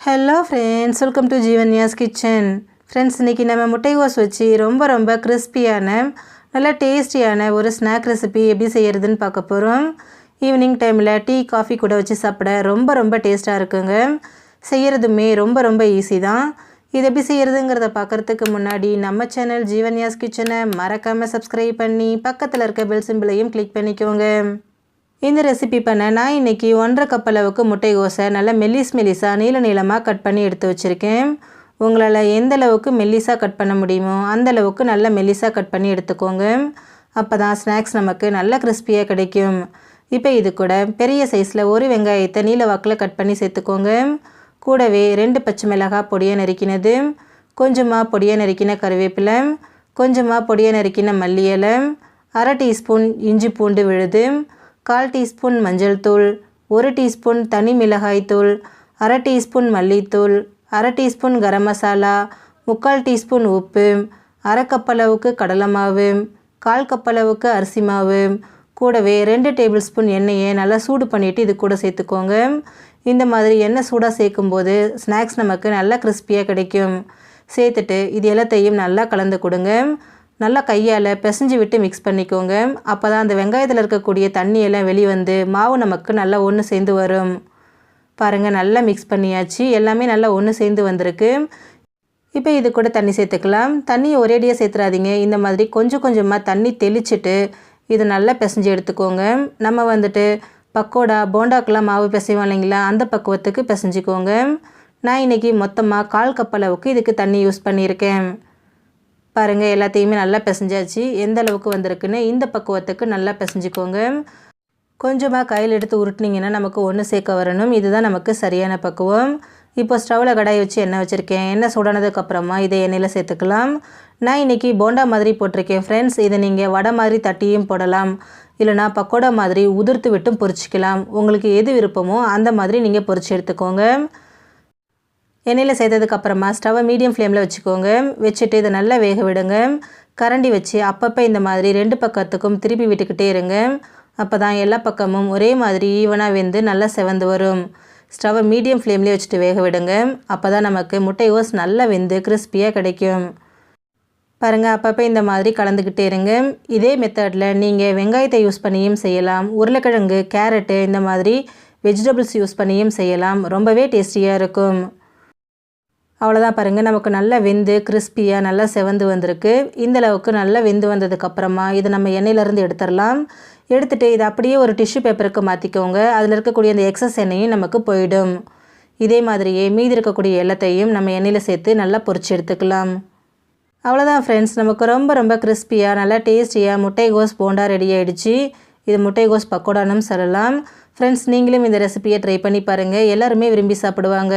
Hello friends welcome to Jeevanya's kitchen friends இன்றைக்கி நம்ம முட்டைகோஸ் வச்சு ரொம்ப ரொம்ப கிறிஸ்பியான நல்லா டேஸ்டியான ஒரு ஸ்நாக் ரெசிபி எப்படி செய்கிறதுன்னு பார்க்க போகிறோம் ஈவினிங் டைமில் டீ காஃபி கூட வச்சு சாப்பிட ரொம்ப ரொம்ப டேஸ்ட்டாக இருக்குங்க. செய்கிறதுமே ரொம்ப ரொம்ப ஈஸி தான். இது எப்படி செய்கிறதுங்கிறத பார்க்குறதுக்கு முன்னாடி நம்ம சேனல் ஜீவன்யாஸ் கிச்சனை மறக்காமல் சப்ஸ்கிரைப் பண்ணி பக்கத்தில் இருக்க பெல் சிம்பிளையும் கிளிக் பண்ணிக்கோங்க. இந்த ரெசிபி பண்ண நான் இன்றைக்கி ஒன்றரை கப் அளவுக்கு முட்டைகோஸை நல்லா மெல்லிஸ் மெல்லிஸாக நீள நீளமாக கட் பண்ணி எடுத்து வச்சுருக்கேன். உங்களால் எந்த அளவுக்கு மெல்லிஸாக கட் பண்ண முடியுமோ அந்த அளவுக்கு நல்லா மெல்லிஸாக கட் பண்ணி எடுத்துக்கோங்க. அப்போ தான் ஸ்நாக்ஸ் நமக்கு நல்ல கிறிஸ்பியாக கிடைக்கும். இப்போ இது கூட பெரிய சைஸில் ஒரு வெங்காயத்தை நீல வாக்கில் கட் பண்ணி சேர்த்துக்கோங்க. கூடவே ரெண்டு பச்சை மிளகாய் பொடியை நறுக்கினது. கொஞ்சமாக பொடியை நறுக்கின கருவேப்பிலை. கொஞ்சமாக பொடியை நறுக்கின மல்லி இலை அரை டீஸ்பூன் இஞ்சி பூண்டு விழுது. கால் டீஸ்பூன் மஞ்சள் தூள் ஒரு டீஸ்பூன் தனி மிளகாய் தூள் அரை டீஸ்பூன் மல்லித்தூள் அரை டீஸ்பூன் கரம் மசாலா முக்கால் டீஸ்பூன் உப்பு அரை கப்பளவுக்கு கடலை மாவு கால் கப்பளவுக்கு அரிசி மாவு கூடவே ரெண்டு டேபிள் ஸ்பூன் எண்ணெயை நல்லா சூடு பண்ணிவிட்டு இது கூட சேர்த்துக்கோங்க. இந்த மாதிரி எண்ணெய் சூடாக சேர்க்கும்போது ஸ்நாக்ஸ் நமக்கு நல்லா கிறிஸ்பியாக கிடைக்கும். சேர்த்துட்டு இது எல்லாத்தையும் நல்லா கலந்து கொடுங்க. நல்லா கையால் பிசைஞ்சு விட்டு மிக்ஸ் பண்ணிக்கோங்க. அப்போ தான் அந்த வெங்காயத்தில் இருக்கக்கூடிய தண்ணியெல்லாம் வெளியே வந்து மாவு நமக்கு நல்லா ஒன்று சேர்ந்து வரும். பாருங்கள் நல்லா மிக்ஸ் பண்ணியாச்சு. எல்லாமே நல்லா ஒன்று சேர்ந்து வந்திருக்கு. இப்போ இது கூட தண்ணி சேர்த்துக்கலாம். தண்ணியை ஒரேடியாக சேர்த்துறாதீங்க. இந்த மாதிரி கொஞ்சம் கொஞ்சமாக தண்ணி தெளிச்சுட்டு இது நல்லா பிசைஞ்சு எடுத்துக்கோங்க. நம்ம வந்துட்டு பக்கோடா போண்டாக்கெலாம் மாவு பிசைவோம் இல்லைங்களா? அந்த பக்குவத்துக்கு பிசைஞ்சிக்கோங்க. நான் இன்றைக்கி மொத்தமாக கால் கப் அளவுக்கு இதுக்கு தண்ணி யூஸ் பண்ணியிருக்கேன். பாருங்கள் எல்லாத்தையுமே நல்லா பிசைஞ்சாச்சு. எந்த அளவுக்கு வந்திருக்குன்னு இந்த பக்குவத்துக்கு நல்லா பிசைஞ்சிக்கோங்க. கொஞ்சமாக கையில் எடுத்து உருட்டினீங்கன்னா நமக்கு ஒன்று சேர்க்க வரணும். இதுதான் நமக்கு சரியான பக்குவம். இப்போ ஸ்டவ்வில் கடாய் வச்சு எண்ணெய் வச்சுருக்கேன். எண்ணெய் சூடானதுக்கப்புறமா இதை எண்ணெயில் சேர்த்துக்கலாம். நான் இன்றைக்கி போண்டா மாதிரி போட்டிருக்கேன் ஃப்ரெண்ட்ஸ் இதை நீங்கள் வடை மாதிரி தட்டியும் போடலாம். இல்லைனா பக்கோடா மாதிரி உதிர்த்து விட்டும் பொரிச்சிக்கலாம். உங்களுக்கு எது விருப்பமோ அந்த மாதிரி நீங்கள் பொரிச்சு எடுத்துக்கோங்க. எண்ணெயில் சேர்த்ததுக்கப்புறமா ஸ்டவ்வை மீடியம் ஃப்ளேமில் வச்சுக்கோங்க. வச்சுட்டு இதை நல்லா வேக விடுங்க. கரண்டி வச்சு அப்பப்போ இந்த மாதிரி ரெண்டு பக்கத்துக்கும் திருப்பி விட்டுக்கிட்டே இருங்க. அப்போ தான் எல்லா பக்கமும் ஒரே மாதிரி ஈவனாக வெந்து நல்லா செவந்து வரும். ஸ்டவ்வை மீடியம் ஃப்ளேம்லேயே வச்சுட்டு வேக விடுங்க. அப்போ தான் நமக்கு முட்டை ஓஸ் நல்லா வெந்து கிறிஸ்பியாக கிடைக்கும். பாருங்கள் அப்பப்போ இந்த மாதிரி கலந்துக்கிட்டே இருங்க. இதே மெத்தடில் நீங்கள் வெங்காயத்தை யூஸ் பண்ணியும் செய்யலாம். உருளைக்கிழங்கு கேரட்டு இந்த மாதிரி வெஜிடபிள்ஸ் யூஸ் பண்ணியும் செய்யலாம். ரொம்பவே டேஸ்டியாக இருக்கும். அவ்வளோதான் பாருங்கள் நமக்கு நல்லா வெந்து கிறிஸ்பியாக நல்லா செவந்து வந்திருக்கு. இந்த அளவுக்கு நல்லா வெந்து வந்ததுக்கப்புறமா இதை நம்ம எண்ணெயிலேருந்து எடுத்துடலாம். எடுத்துகிட்டு இதை அப்படியே ஒரு டிஷ்யூ பேப்பருக்கு மாற்றிக்கோங்க அதில் இருக்கக்கூடிய அந்த எக்ஸஸ் எண்ணெயும் நமக்கு போயிடும். இதே மாதிரியே மீதி இருக்கக்கூடிய எல்லாத்தையும் நம்ம எண்ணெயில் சேர்த்து நல்லா பொறிச்சு எடுத்துக்கலாம். அவ்வளோதான் ஃப்ரெண்ட்ஸ் நமக்கு ரொம்ப ரொம்ப கிறிஸ்பியாக நல்லா டேஸ்டியாக முட்டைகோஸ் போண்டா ரெடி ஆகிடுச்சு இது முட்டைகோஸ் பக்கோடானும் சொல்லலாம். ஃப்ரெண்ட்ஸ் நீங்களும் இந்த ரெசிபியை ட்ரை பண்ணி பாருங்கள் எல்லாருமே விரும்பி சாப்பிடுவாங்க.